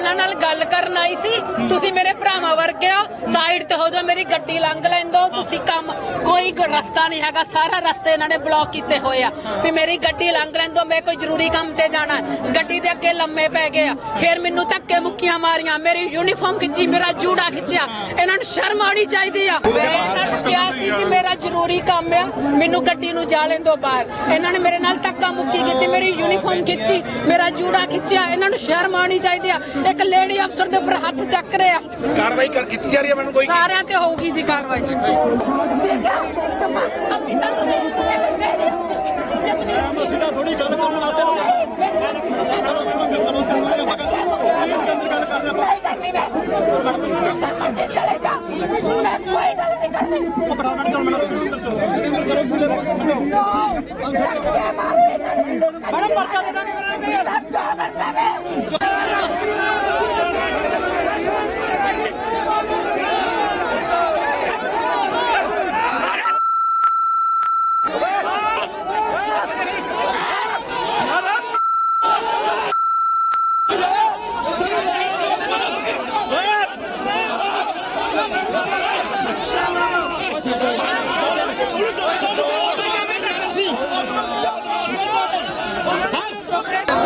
ਇਹਨਾਂ ਨਾਲ ਗੱਲ ਕਰਨ ਆਈ ਸੀ। ਤੁਸੀਂ ਮੇਰੇ ਭਰਾਵਾਂ ਵਰਗੇ ਹੋ। ਸਾਈਡ ਤੇ ਹੋ ਜਾਓ, ਮੇਰੀ ਗੱਡੀ ਲੰਘ ਲੈਂਦੋ ਤੁਸੀਂ ਕੰਮ, ਕੋਈ ਰਸਤਾ ਨਹੀਂ ਹੈਗਾ। ਸਾਰਾ ਰਸਤੇ ਇਹਨਾਂ ਨੇ ਬਲੌਕ ਕੀਤੇ ਹੋਏ ਆ। ਵੀ ਮੇਰੀ ਗੱਡੀ ਲੰਘ ਲੈਂਦੋ ਮੈਂ ਕੋਈ ਜ਼ਰੂਰੀ ਕੰਮ ਤੇ ਜਾਣਾ ਹੈ। ਗੱਡੀ ਦੇ ਅੱਗੇ ਲੰਮੇ ਪੈ ਗਏ ਆ। ਫਿਰ ਮੈਨੂੰ ਧੱਕੇ ਮੁੱਕੀਆਂ ਮਾਰੀਆਂ। ਮੇਰੀ ਯੂਨੀਫਾਰਮ ਖਿੱਚੀ, ਮੇਰਾ ਜੂੜਾ ਖਿੱਚਿਆ। ਇਹਨਾਂ ਨੂੰ ਸ਼ਰਮ ਆਉਣੀ ਚਾਹੀਦੀ ਆ। ਮੈਂ ਇਹਨਾਂ ਨੂੰ ਕਿਹਾ ਸੀ ਕਿ ਮੇਰਾ ਜ਼ਰੂਰੀ ਕੰਮ ਆ। ਮੈਨੂੰ ਗੱਡੀ ਨੂੰ ਜਾ ਲੈਂਦੋ ਬਾਹਰ। ਇਹਨਾਂ ਨੇ ਮੇਰੇ ਨਾਲ ਧੱਕਾ ਮੁੱਕੀ ਕੀਤੀ, ਮੇਰੀ ਯੂਨੀਫਾਰਮ ਖਿੱਚੀ, ਮੇਰਾ ਜੂੜਾ ਖਿੱਚਿਆ। ਇਹਨਾਂ ਨੂੰ ਸ਼ਰਮ ਆਉਣੀ ਚਾਹੀਦੀ ਆ। ਇੱਕ ਲੇਡੀ ਅਫਸਰ ਦੇ ਉੱਪਰ ਹੱਥ ਚੱਕ ਰਿਹਾ ਕਾਰਵਾਈ ਕਰ ਕੀਤੀ ਜਾ ਰਹੀ ਹੈ ਮੈਨੂੰ ਕੋਈ ਸਾਰਿਆਂ ਤੇ ਹੋਊਗੀ ਜੀ ਕਾਰਵਾਈ ਦੇਖਿਆ ਤਮਾਕਾ ਪੀਤਾ ਤੁਸੀਂ ਇੱਕ ਲੇਡੀ ਅਫਸਰ ਦੀ ਤੁਸੀਂ ਇੱਜ਼ਤ ਨਹੀਂ ਅਸੀਂ ਤਾਂ ਥੋੜੀ ਗੱਲ ਕਰਨ ਵਾਸਤੇ ਚਲੋ ਨਹੀਂ ਕਰਨੀ ਮੈਂ ਮਰਜ਼ੀ ਜਾ ਮੈਂ ਕੋਈ ਗੱਲ ਨਹੀਂ ਕਰਨੀ ਨੋ ਮੈਡਮ ਪਰਚਾ ਮਰਜ਼ੀ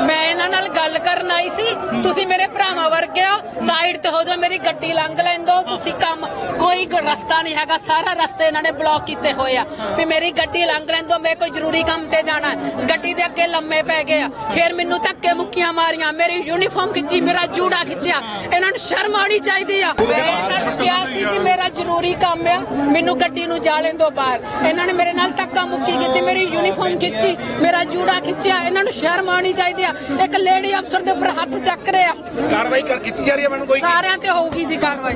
ਮੈਂ ਇਹਨਾਂ ਨਾਲ ਗੱਲ ਕਰਨ ਆਈ ਸੀ। ਤੁਸੀਂ ਮੇਰੇ ਭਰਾਵਾਂ ਵਰਗੇ ਹੋ। ਸਾਈਡ ਤੇ ਹੋ ਜਾਓ, ਮੇਰੀ ਗੱਡੀ ਲੰਘ ਲੈਂਦੋ ਤੁਸੀਂ ਕੰਮ ਕੋਈ ਰਸਤਾ ਨਹੀਂ ਹੈਗਾ। ਸਾਰਾ ਰਸਤੇ ਇਹਨਾਂ ਨੇ ਬਲੌਕ ਕੀਤੇ ਹੋਏ ਆ। ਵੀ ਮੇਰੀ ਗੱਡੀ ਲੰਘ ਲੈਂਦੋ ਮੈਂ ਕੋਈ ਜ਼ਰੂਰੀ ਕੰਮ ਤੇ ਜਾਣਾ ਹੈ। ਗੱਡੀ ਦੇ ਅੱਗੇ ਲੰਮੇ ਪੈ ਗਏ ਆ। ਫਿਰ ਮੈਨੂੰ ਧੱਕੇ ਮੁੱਕੀਆਂ ਮਾਰੀਆਂ ਮੇਰੀ ਯੂਨੀਫਾਰਮ ਖਿੱਚੀ ਮੇਰਾ ਜੂੜਾ ਖਿੱਚਿਆ। ਇਹਨਾਂ ਨੂੰ ਸ਼ਰਮ ਆਣੀ ਚਾਹੀਦੀ ਆ। ਮੈਂ ਇਹਨਾਂ ਨੂੰ ਕਿਹਾ ਸੀ ਕਿ ਮੇਰਾ ਜ਼ਰੂਰੀ ਕੰਮ ਆ ਮੈਨੂੰ ਗੱਡੀ ਨੂੰ ਜਾ ਲੈਂਦੋ ਬਾਹਰ। ਇਹਨਾਂ ਨੇ ਮੇਰੇ ਨਾਲ ਧੱਕਾ ਮੁੱਕੀ ਕੀਤੀ ਮੇਰੀ ਯੂਨੀਫਾਰਮ ਖਿੱਚੀ ਮੇਰਾ ਜੂੜਾ ਖਿੱਚਿਆ। ਇਹਨਾਂ ਨੂੰ ਸ਼ਰਮ ਆਣੀ ਚਾਹੀਦੀ ਆ। ਇੱਕ ਲੇਡੀ ਅਫਸਰ ਦੇ ਉੱਪਰ ਹੱਥ ਚੱਕ ਰਿਹਾ। ਕਾਰਵਾਈ ਕਰ ਕੀਤੀ ਜਾ ਰਹੀ ਹੈ ਮੈਨੂੰ ਕੋਈ? ਸਾਰਿਆਂ ਤੇ ਹੋਊਗੀ ਜੀ ਕਾਰਵਾਈ।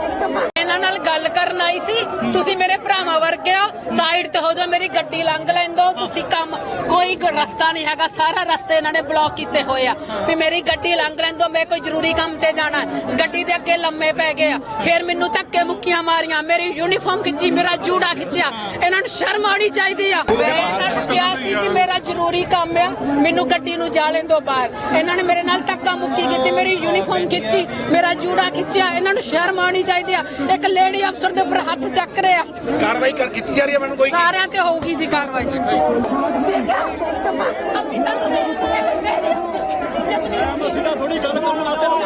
ਦੇਖਿਆ ਇਹਨਾਂ ਨਾਲ ਗੱਲ ਕਰਨ ਆਈ ਸੀ। ਤੁਸੀਂ ਮੇਰੇ ਭਰਾਵਾਂ ਵਰਗੇ ਹੋ। ਸਾਈਡ ਤੇ ਹੋ ਜਾਓ, ਮੇਰੀ ਗੱਡੀ ਲੰਘ ਲੈਂਦੋ। ਤੁਸੀਂ ਕੰਮ, ਕੋਈ ਰਸਤਾ ਨਹੀਂ ਹੈਗਾ। ਸਾਰਾ ਰਸਤੇ ਇਹਨਾਂ ਨੇ ਬਲੌਕ ਕੀਤੇ ਹੋਏ ਆ। ਵੀ ਮੇਰੀ ਗੱਡੀ ਲੰਘ ਲੈਂਦੋ, ਮੈਂ ਕੋਈ ਜ਼ਰੂਰੀ ਕੰਮ ਤੇ ਜਾਣਾ। ਗੱਡੀ ਦੇ ਅੱਗੇ ਲੰਮੇ ਪੈ ਗਏ ਆ। ਫਿਰ ਮੈਨੂੰ ਧੱਕੇ ਮੁੱਕੀਆਂ ਮਾਰੀਆਂ। ਮੇਰੀ ਯੂਨੀਫਾਰਮ ਖਿੱਚੀ, ਮੇਰਾ ਜੂੜਾ ਖਿੱਚਿਆ। ਇਹਨਾਂ ਨੂੰ ਸ਼ਰਮ ਆਣੀ ਚਾਹੀਦੀ ਆ। ਮੈਂ ਇਹਨਾਂ ਨੂੰ ਕਿਹਾ ਸੀ ਕਿ ਮੇਰਾ ਜ਼ਰੂਰੀ ਕੰਮ ਆ। ਮੈਨੂੰ ਗੱਡੀ ਨੂੰ ਜਾ ਲੈਂਦੋ ਬਾਹਰ। ਇਹਨਾਂ ਨੇ ਮੇਰੇ ਨਾਲ ਧੱਕਾ ਮੁੱਕੀ ਕੀਤੀ, ਮੇਰੀ ਯੂਨੀਫਾਰਮ ਖਿੱਚੀ, ਮੇਰਾ ਜੂੜਾ ਖਿੱਚਿਆ। ਇਹਨਾਂ ਨੂੰ ਸ਼ਰਮ ਆਣੀ ਚਾਹੀਦੀ ਆ। ਇੱਕ ਲੇਡੀ ਅਫਸਰ ਦੇ ਉੱਪਰ ਹੱਥ ਚੱਕ ਰਿਹਾ। ਕਾਰਵਾਈ ਕਰ ਕੀਤੀ ਜਾ ਰਹੀ ਹੈ? ਮੈਨੂੰ ਕੋਈ ਸਾਰਿਆਂ ਤੇ ਹੋਊਗੀ ਜੀ ਕਾਰਵਾਈ। ਦੇਖਿਆ? ਤਮਾਕਾ ਪੀਤਾ ਤੁਸੀਂ ਇੱਕ ਲੇਡੀ ਅਫਸਰ ਦੀ ਤੁਸੀਂ ਇੱਜ਼ਤ ਨਹੀਂ ਅਸੀਂ ਤਾਂ ਥੋੜੀ ਗੱਲ ਕਰਨ ਵਾਸਤੇ ਚਲੋ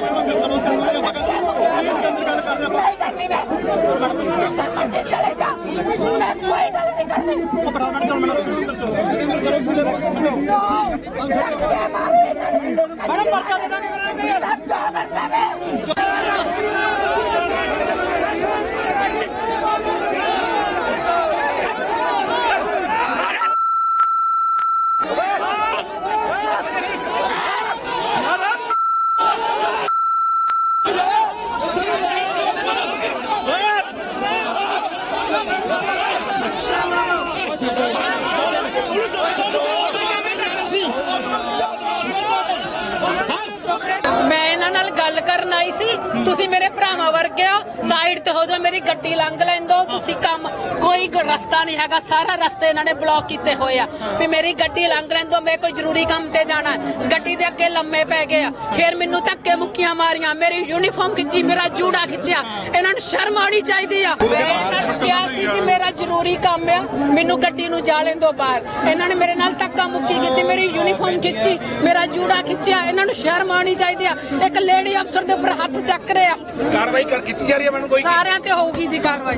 ਚਲੋ ਇਸ ਦੇ ਅੰਦਰ ਗੱਲ ਕਰਨੇ ਆਪਾਂ ਨਹੀਂ ਕਰਨੀ ਮੈਂ ਜਿੱਥੇ ਮਰਜ਼ੀ ਚਲੇ ਜਾ। ਮੈਂ ਕੋਈ ਗੱਲ ਨਹੀਂ ਕਰਨੀ। ਫਟਾਫਟ ਚਲੋ ਮੈਨੂੰ ਅੰਦਰ ਚਲੋ। ਅੰਦਰ ਕਰੋ ਥੱਲੇ ਬਸੋ ਨੋ ਰੱਖ ਕੇ ਮਾਰਦੇ ਮੈਡਮ ਪਰਚਾ ਦੇ ਦਾਂਗੇ ਮੇਰੇ ਦੋ ਮੈਂ ਇਹਨਾਂ ਨਾਲ ਗੱਲ ਕਰਨ ਆਈ ਸੀ। ਤੁਸੀਂ ਮੇਰੇ ਭਰਾਵਾਂ ਵਰਗੇ ਹੋ। ਸਾਈਡ ਤੇ ਹੋ ਜਾਓ, ਮੇਰੀ ਗੱਡੀ ਲੰਘ ਲੈਂਦੋ। ਤੁਸੀਂ ਕੰਮ, ਕੋਈ ਰਸਤਾ ਨਹੀਂ ਹੈਗਾ। ਸਾਰਾ ਰਸਤੇ ਇਹਨਾਂ ਨੇ ਬਲੌਕ ਕੀਤੇ ਹੋਏ ਆ। ਵੀ ਮੇਰੀ ਗੱਡੀ ਲੰਘ ਲੈਂਦੋ, ਮੈਂ ਕੋਈ ਜ਼ਰੂਰੀ ਕੰਮ ਤੇ ਜਾਣਾ। ਗੱਡੀ ਦੇ ਅੱਗੇ ਲੰਮੇ ਪੈ ਗਏ ਆ। ਫਿਰ ਮੈਨੂੰ ਧੱਕੇ ਮੁੱਕੀਆਂ ਮਾਰੀਆਂ। ਮੇਰੀ ਯੂਨੀਫਾਰਮ ਖਿੱਚੀ, ਮੇਰਾ ਜੂੜਾ ਖਿੱਚਿਆ। ਇਹਨਾਂ ਨੂੰ ਸ਼ਰਮ ਆਣੀ ਚਾਹੀਦੀ ਆ। ਮੈਂ ਇਹਨਾਂ ਨੂੰ ਕਿਹਾ ਸੀ ਕਿ ਮੇਰਾ ਜ਼ਰੂਰੀ ਕੰਮ ਆ। ਮੈਨੂੰ ਗੱਡੀ ਨੂੰ ਜਾ ਲੈਂਦੋ ਬਾਹਰ। ਇਹਨਾਂ ਨੇ ਮੇਰੇ ਨਾਲ ਧੱਕਾ ਮੁੱਕੀ ਕੀਤੀ, ਮੇਰੀ ਯੂਨੀਫਾਰਮ ਖਿੱਚੀ, ਮੇਰਾ ਜੂੜਾ ਖਿੱਚਿਆ। ਇਹਨਾਂ ਨੂੰ ਸ਼ਰਮ ਆਣੀ ਚਾਹੀਦੀ ਆ। ਇੱਕ ਲੇਡੀ ਅਫਸਰ ਦੇ ਉੱਪਰ ਹੱਥ ਚੱਕ ਰਿਹਾ ਕਾਰਵਾਈ ਕਰ ਕੀਤੀ ਜਾ ਰਹੀ ਹੈ? ਮੈਨੂੰ ਕੋਈ ਸਾਰਿਆਂ ਤੇ ਹੋਊਗੀ ਜੀ ਕਾਰਵਾਈ।